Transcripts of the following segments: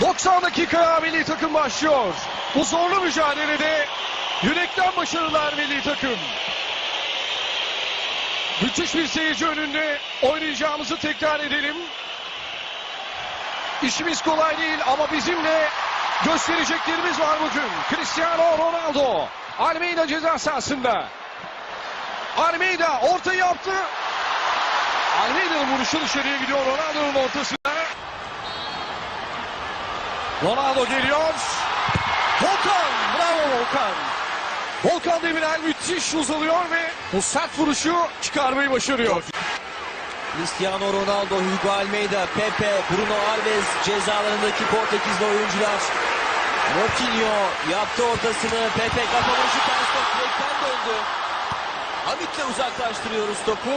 90 dakika milli takım başlıyor. Bu zorlu mücadelede yürekten başarılar milli takım. Müthiş bir seyirci önünde oynayacağımızı tekrar edelim. İşimiz kolay değil ama bizimle göstereceklerimiz var bugün. Cristiano Ronaldo. Almeida ceza sahasında. Almeida orta yaptı. Almeida'nın vuruşu dışarıya gidiyor Ronaldo'nun ortasına. Ronaldo geliyor. Volkan. Bravo Volkan. Volkan Demirel müthiş uzalıyor ve bu sert vuruşu çıkarmayı başarıyor. Cristiano Ronaldo, Hugo Almeida, Pepe, Bruno Alves cezalarındaki Portekizli oyuncular. Moutinho yaptı ortasını. Pepe kafa vuruşu ters top direkten döndü. Hamit'le uzaklaştırıyoruz topu.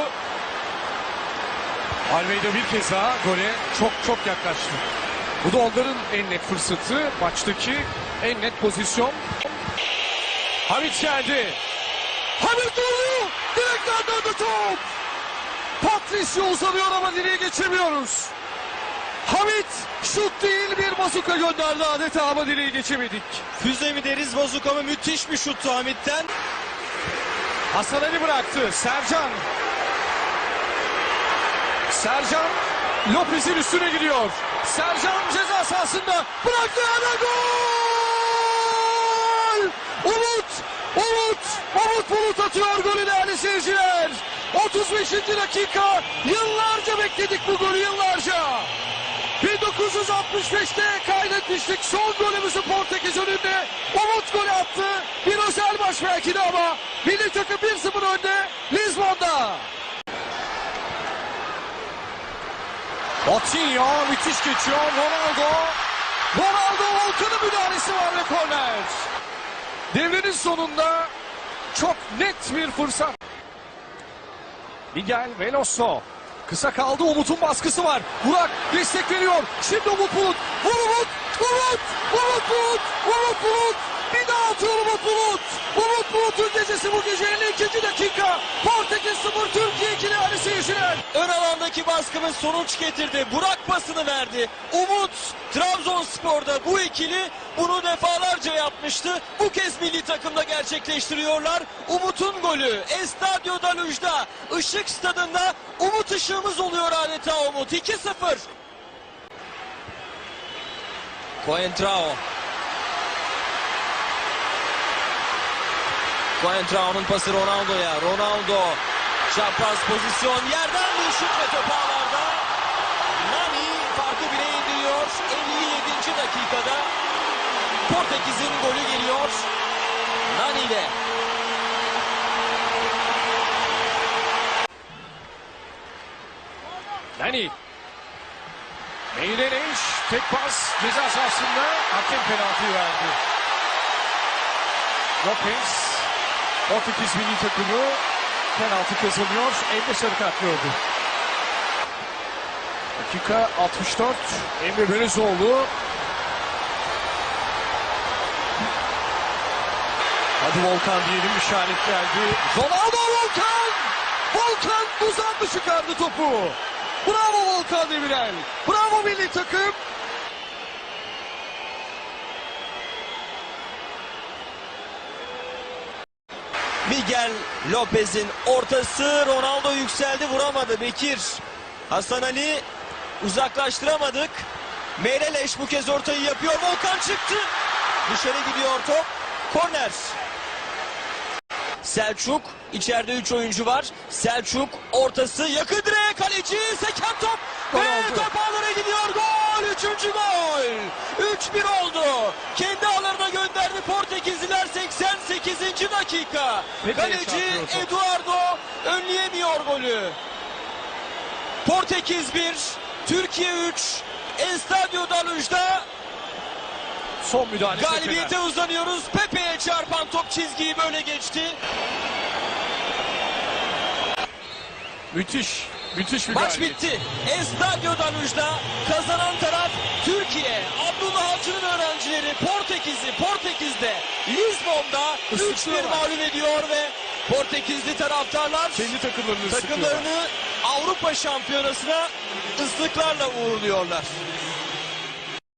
Almeida bir kez daha gole çok çok yaklaştı. Bu da onların en net fırsatı. Maçtaki en net pozisyon. Hamit geldi. Hamit vurdu. Direkten döndü top. Patricio uzanıyor ama direğe geçemiyoruz. Hamit şut değil bir bazuka gönderdi adeta ama direğe geçemedik. Füze mi deriz Bozuka mı? Müthiş bir şuttu Hamit'ten. Hasan Ali bıraktı. Sercan. Sercan Lopez'in üstüne gidiyor. Sercan ceza sahasında bıraktı ana gol! Umut! Umut! Umut Bulut atıyor golü değerli seyirciler. 35. dakika. Yıllarca bekledik bu golü yıllarca. 1965'te kaydetmiştik son golümüzü Portekiz önünde. Umut golü attı. Bir özel maç belki de ama milli takım 1-0 önde Lizbon'da. Coutinho müthiş geçiyor. Ronaldo. Ronaldo Volkan'ın müdahalesi var ve korner. Devrenin sonunda çok net bir fırsat. Miguel Veloso. Kısa kaldı Umut'un baskısı var. Burak destek veriyor. Şimdi Umut Bulut. Vur Umut. Umut. Umut Bulut. Umut Bulut. Bir daha atıyor Umut Bulut. Umut Bulut'un gecesi bu gece 52. dakika. Portekiz 0 Türkiye 2 değerli seyirciler. Ön alandaki baskımız sonuç getirdi. Burak pasını verdi. Umut Trabzonspor'da bu ikili bunu defalarca yapmıştı. Bu kez milli takımda gerçekleştiriyorlar. Umut'un golü Estadio da Luj'da Işık stadında Umut ışığımız oluyor adeta Umut 2-0. Coentrao. Coentrao'nun pası Ronaldo'ya. Ronaldo çapraz pozisyon yerden bir şut ve top ağlarda. Nani farkı bire indiriyor. 57. dakikada Portekiz'in golü geliyor. Nani ile. Nani. Meyleneş tek pas ceza sahasında hakem penaltıyı verdi. Lopez Portekiz milli takımı penaltı kazanıyor. Emre sarı kart gördü. Dakika 64. Emre Belözoğlu. Hadi Volkan diyelim işaret geldi. Ronaldo Volkan! Volkan uzandı çıkardı topu. Bravo Volkan Demirel. Bravo milli takım. Miguel Lopez'in ortası Ronaldo yükseldi vuramadı Bekir. Hasan Ali uzaklaştıramadık. Meyreleş bu kez ortayı yapıyor. Volkan çıktı. Dışarı gidiyor top. Korner. Selçuk içeride 3 oyuncu var. Selçuk ortası yakın direğe kaleci seken top ve Ronaldo. top ağlara gidiyor gol gol 3-1 oldu kendi ağlarına gönderdi Portekizliler 88. dakika kaleci. Eduardo önleyemiyor golü Portekiz 1 Türkiye 3 Estadio da Luz'da Son müdahale. galibiyete uzanıyoruz Pepe'ye çarpan top çizgiyi böyle geçti Müthiş. Müthiş bir Maç galibiyet. bitti. Estadio Danuj'da kazanan taraf Portekiz'de Lizbon'da 3-1 Islıklıyorlar. mağlup ediyor ve Portekizli taraftarlar Kendi takımlarını takımlarını Avrupa Şampiyonası'na ıslıklarla uğurluyorlar.